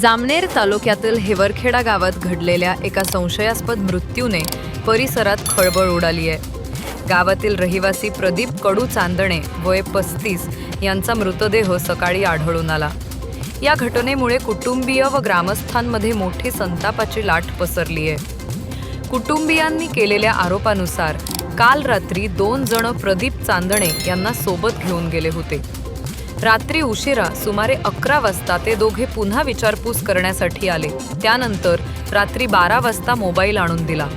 जामनेर तालुक्यातील हेवरखेडा गावात घडलेल्या एका संशयास्पद मृत्यूने परिसरात खळबळ उडाली आहे. गावातील रहिवासी प्रदीप कडू चांदणे वय पस्तीस यांचा मृतदेह सकाळी आढळून आला. या घटनेमुळे कुटुंबीय व ग्रामस्थांमध्ये मोठी संतापाची लाट पसरली आहे. कुटुंबियांनी केलेल्या आरोपानुसार काल रात्री दोन जण प्रदीप चांदणे यांना सोबत घेऊन गेले होते. रात्री उशिरा सुमारे अकरा वाजता ते दोघे पुन्हा विचारपूस करण्यासाठी आले. त्यानंतर रात्री बारा वाजता मोबाईल आणून दिला.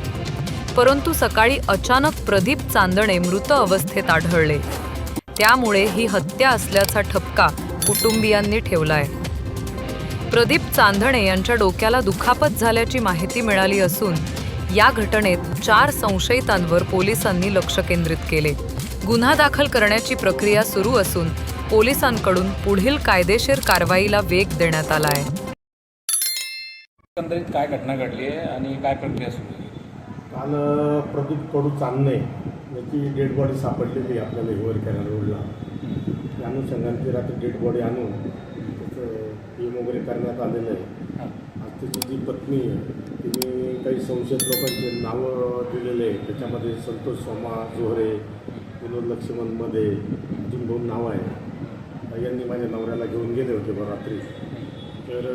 परंतु सकाळी अचानक प्रदीप चांदणे मृत अवस्थेत आढळले. त्यामुळे ही हत्या असल्याचा ठपका कुटुंबियांनी ठेवलाय. प्रदीप चांदणे यांच्या डोक्याला दुखापत झाल्याची माहिती मिळाली असून या घटनेत चार संशयितांवर पोलिसांनी लक्ष केंद्रित केले. गुन्हा दाखल करण्याची प्रक्रिया सुरू असून पोलिसांकडून पुढील कायदेशीर कारवाईला वेग देण्यात आला आहे एकंदरीत काय घटना घडली आहे आणि काय प्रक्रिया सुरू आहे? काल प्रदीप कडू चांदणे याची डेड बॉडी सापडलेली आपल्याला हिवर कॅनल रोडला त्या अनुषंगाने ती रात्री डेड बॉडी आणून त्याचं पीएम वगैरे करण्यात आलेलं आहे. आज त्याची जी पत्नी आहे तिने काही संशयित लोकांचे नावं दिलेले आहे त्याच्यामध्ये संतोष सोमा जोहरे विनोद लक्ष्मणमध्ये अजून दोन नावं आहे यांनी माझ्या नवऱ्याला घेऊन गेले होते बरं रात्री. तर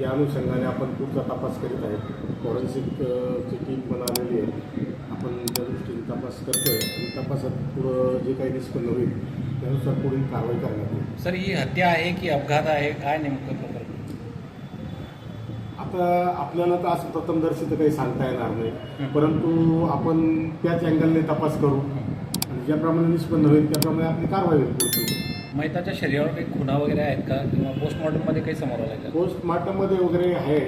या अनुषंगाने आपण पुढचा तपास करीत आहेत. फॉरेन्सिक ची टीम पण आलेली आहे. आपण त्या दृष्टीने तपास करतोय. आणि तपासात पुढं जे काही निष्पन्न होईल त्यानुसार पुढील कारवाई करण्यात येईल. सर ही हत्या आहे की अपघात आहे? काय नेमकं प्रकरण? आता आपल्याला तर असं प्रथमदर्शी तर काही सांगता येणार नाही. परंतु आपण त्याच अँगलने तपास करू. आणि ज्याप्रमाणे निष्पन्न होईल त्याप्रमाणे आपली कारवाई होईल मैताच्या शरीरावर काही खुणा वगैरे आहेत का? किंवा पोस्टमॉर्टममध्ये काही समोर आलं का? पोस्टमॉर्टममध्ये वगैरे आहे.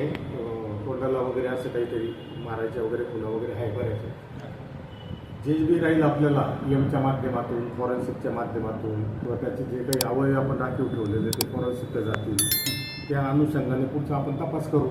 तोंडाला वगैरे असं काहीतरी मारायच्या वगैरे खुणा वगैरे आहे बऱ्याच. जे बी राहील आपल्याला एमच्या माध्यमातून फॉरेन्सिकच्या माध्यमातून किंवा त्याचे जे काही अवयव आपण राखीव ठेवलेले ते फॉरेन्सिकला जातील. त्या अनुषंगाने पुढचा आपण तपास करू.